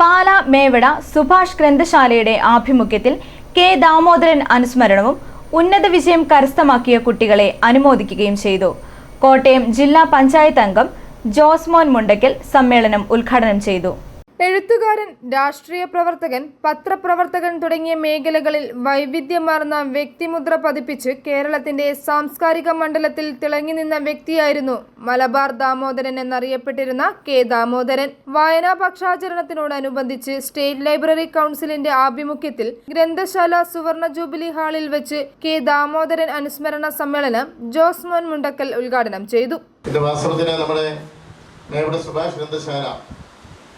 പാല മേവട സുഭാഷ് ഗ്രന്ഥശാലയുടെ ആഭിമുഖ്യത്തിൽ കെ ദാമോദരൻ അനുസ്മരണവും ഉന്നത വിജയം കരസ്ഥമാക്കിയ കുട്ടികളെ അനുമോദിക്കുകയും ചെയ്തു. കോട്ടയം ജില്ലാ പഞ്ചായത്ത് അംഗം ജോസ്മോൻ മുണ്ടക്കൽ സമ്മേളനം ഉദ്ഘാടനം ചെയ്തു. എഴുത്തുകാരൻ രാഷ്ട്രീയ പ്രവർത്തകൻ പത്രപ്രവർത്തകൻ തുടങ്ങിയ മേഖലകളിൽ വൈവിധ്യമാർന്ന വ്യക്തിമുദ്ര പതിപ്പിച്ച് കേരളത്തിന്റെ സാംസ്കാരിക മണ്ഡലത്തിൽ തിളങ്ങി നിന്ന വ്യക്തിയായിരുന്നു മലബാർ ദാമോദരൻ എന്നറിയപ്പെട്ടിരുന്ന കെ ദാമോദരൻ. വായനാ പക്ഷാചരണത്തിനോടനുബന്ധിച്ച് സ്റ്റേറ്റ് ലൈബ്രറി കൗൺസിലിന്റെ ആഭിമുഖ്യത്തിൽ ഗ്രന്ഥശാല സുവർണ ജൂബിലി ഹാളിൽ വെച്ച് കെ ദാമോദരൻ അനുസ്മരണ സമ്മേളനം ജോസ് മോൻ മുണ്ടക്കൽ ഉദ്ഘാടനം ചെയ്തു. നമ്മുടെ ഗ്രന്ഥശാല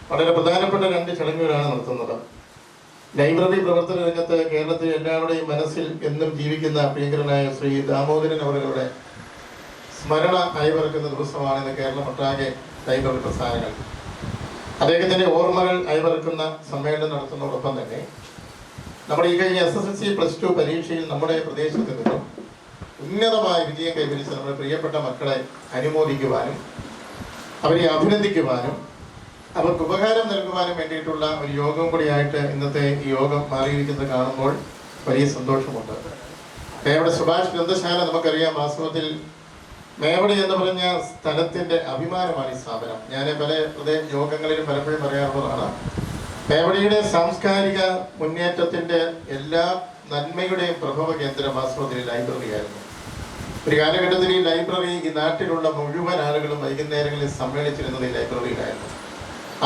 വളരെ പ്രധാനപ്പെട്ട രണ്ട് ചടങ്ങുകളാണ് നടത്തുന്നത്. ലൈബ്രറി പ്രവർത്തന രംഗത്ത് കേരളത്തിൽ എല്ലാവരുടെയും മനസ്സിൽ എന്നും ജീവിക്കുന്ന പ്രിയങ്കരനായ ശ്രീ ദാമോദരൻ അവരുടെ സ്മരണ അയവിറക്കുന്ന ദിവസമാണ് ഇന്ന് കേരളമൊട്ടാകെ ലൈബ്രറി പ്രസ്ഥാനങ്ങൾ. അദ്ദേഹത്തിന്റെ ഓർമ്മകൾ അയവിറക്കുന്ന സമ്മേളനം നടത്തുന്നതോടൊപ്പം തന്നെ നമ്മുടെ ഈ കഴിഞ്ഞ S S L C plus two പരീക്ഷയിൽ നമ്മുടെ പ്രദേശത്ത് നിന്നും ഉന്നതമായ വിജയം കൈവരിച്ച നമ്മുടെ പ്രിയപ്പെട്ട മക്കളെ അനുമോദിക്കുവാനും അവരെ അഭിനന്ദിക്കുവാനും അവർക്ക് ഉപകാരം നൽകുവാനും വേണ്ടിയിട്ടുള്ള ഒരു യോഗം കൂടിയായിട്ട് ഇന്നത്തെ ഈ യോഗം മാറിയിരിക്കുന്നത് കാണുമ്പോൾ വലിയ സന്തോഷമുണ്ട്. മേവടെ സുഭാഷ് ഗ്രന്ഥശാല നമുക്കറിയാം വാസ്തവത്തിൽ മേവടെ എന്ന് പറഞ്ഞ സ്ഥലത്തിന്റെ അഭിമാനമാണ് ഈ സ്ഥാപനം. ഞാൻ പല യോഗങ്ങളിലും പലപ്പോഴും പറയാറുള്ളതാണ്. മേവടിയുടെ സാംസ്കാരിക മുന്നേറ്റത്തിന്റെ എല്ലാ നന്മയുടെയും പ്രഭവ കേന്ദ്രം വാസ്തവത്തിൽ ലൈബ്രറിയായിരുന്നു. ഒരു കാലഘട്ടത്തിൽ ഈ ലൈബ്രറി ഈ നാട്ടിലുള്ള മുഴുവൻ ആളുകളും വൈകുന്നേരങ്ങളിൽ സമ്മേളിച്ചിരുന്നത് ഈ ലൈബ്രറിയിലായിരുന്നു.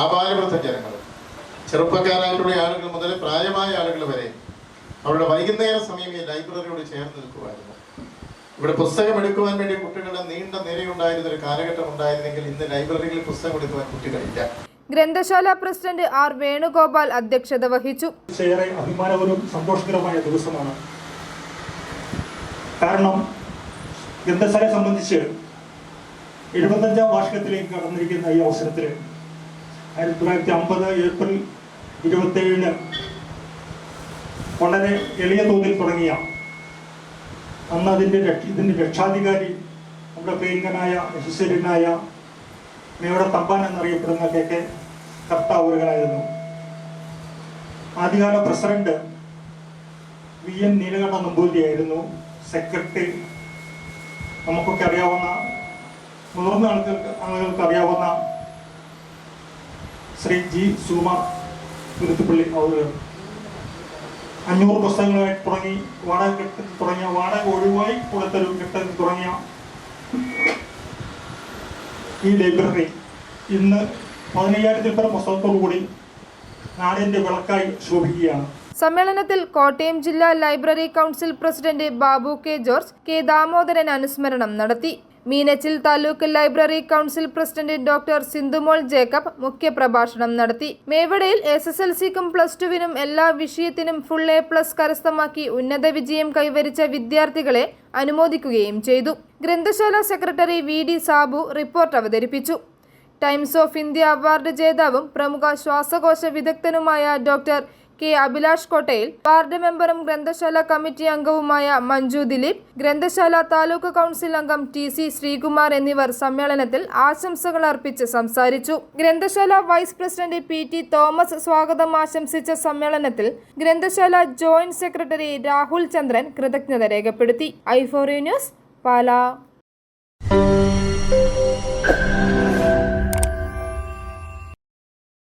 ആപാലവൃദ്ധ ജനങ്ങൾ ചെറുപ്പക്കാരായിട്ടുള്ള ആളുകൾ മുതൽ പ്രായമായ ആളുകൾ വരെ അവരുടെ വൈകുന്നേര സമയം ഈ ലൈബ്രറിയോട് ചേർന്ന് നിൽക്കുമായിരുന്നു. ഇവിടെ പുസ്തകം എടുക്കുവാൻ വേണ്ടി കുട്ടികളുടെ നീണ്ട നിരയുണ്ടായിരുന്ന ഒരു കാലഘട്ടം ഉണ്ടായിരുന്നെങ്കിൽ ഇന്ന് ലൈബ്രറികളിൽ പുസ്തകം എടുക്കുവാൻ കുട്ടികളില്ല. ഗ്രന്ഥശാല പ്രസിഡന്റ് ആർ വേണുഗോപാൽ അധ്യക്ഷത വഹിച്ചു. ഏറെ അഭിമാനകരവും സന്തോഷകരമായ ദിവസമാണ്. കാരണം ഗ്രന്ഥശാലയെ സംബന്ധിച്ച് എഴുപത്തഞ്ചാം വാർഷികത്തിലേക്ക് കടന്നിരിക്കുന്ന ഈ അവസരത്തിൽ ആയിരത്തി തൊള്ളായിരത്തി അമ്പത് ഏപ്രിൽ ഇരുപത്തേഴിന് വളരെ എളിയ തോതിൽ തുടങ്ങിയ അന്ന് അതിന്റെ ഇതിന്റെ രക്ഷാധികാരി നമ്മുടെ പ്രിയങ്കനായ യശസ്വരനായ മേവട തമ്പാൻ എന്നറിയപ്പെടുന്ന കെ കെ കർത്താവുകളായിരുന്നു ആദ്യകാല പ്രസിഡന്റ് വി എൻ നീലകണ്ഠ നമ്പൂതിരിയായിരുന്നു. സെക്രട്ടറി നമുക്കൊക്കെ അറിയാവുന്ന മുതിർന്ന ആളുകൾക്ക് ആളുകൾക്ക് അറിയാവുന്ന ശ്രീ ജി സുകുമാർ തുരുത്തുപള്ളി അവർ അഞ്ഞൂറ് പുസ്തകങ്ങളായി തുടങ്ങി വാടക കെട്ട് തുടങ്ങിയ വാടക ഒഴിവായി കൊടുത്തൊരു കെട്ടിടത്തിൽ തുടങ്ങിയ ഈ ലൈബ്രറി ഇന്ന് പതിനയ്യായിരത്തിൽ പേർ പുസ്തകത്തോടു കൂടി നാടിന്റെ വിളക്കായി ശോഭിക്കുകയാണ്. സമ്മേളനത്തിൽ കോട്ടയം ജില്ലാ library council president Babu K George K Damodaran അനുസ്മരണം നടത്തി. Meenachil taluk library council president doctor Sindhumol Jacob മുഖ്യപ്രഭാഷണം നടത്തി. മേവടയിൽ എസ് എസ് എൽ സിക്കും പ്ലസ് ടുവിനും എല്ലാ വിഷയത്തിനും ഫുൾ എ പ്ലസ് കരസ്ഥമാക്കി ഉന്നത വിജയം കൈവരിച്ച വിദ്യാർത്ഥികളെ അനുമോദിക്കുകയും ചെയ്തു. ഗ്രന്ഥശാല secretary V D Sabu report അവതരിപ്പിച്ചു. ടൈംസ് ഓഫ് ഇന്ത്യ അവാർഡ് ജേതാവും പ്രമുഖ ശ്വാസകോശ വിദഗ്ധനുമായ ഡോക്ടർ കെ അഭിലാഷ് കോട്ടയിൽ വാർഡ് മെമ്പറും ഗ്രന്ഥശാല കമ്മിറ്റി അംഗവുമായ മഞ്ജു ദിലീപ് ഗ്രന്ഥശാല താലൂക്ക് കൗൺസിൽ അംഗം ടി സി ശ്രീകുമാർ എന്നിവർ സമ്മേളനത്തിൽ ആശംസകൾ അർപ്പിച്ച് സംസാരിച്ചു. ഗ്രന്ഥശാല vice president P T Thomas സ്വാഗതം ആശംസിച്ച സമ്മേളനത്തിൽ ഗ്രന്ഥശാല ജോയിന്റ് സെക്രട്ടറി രാഹുൽ ചന്ദ്രൻ കൃതജ്ഞത രേഖപ്പെടുത്തി. ഐഫോറി ന്യൂസ് പാലാ.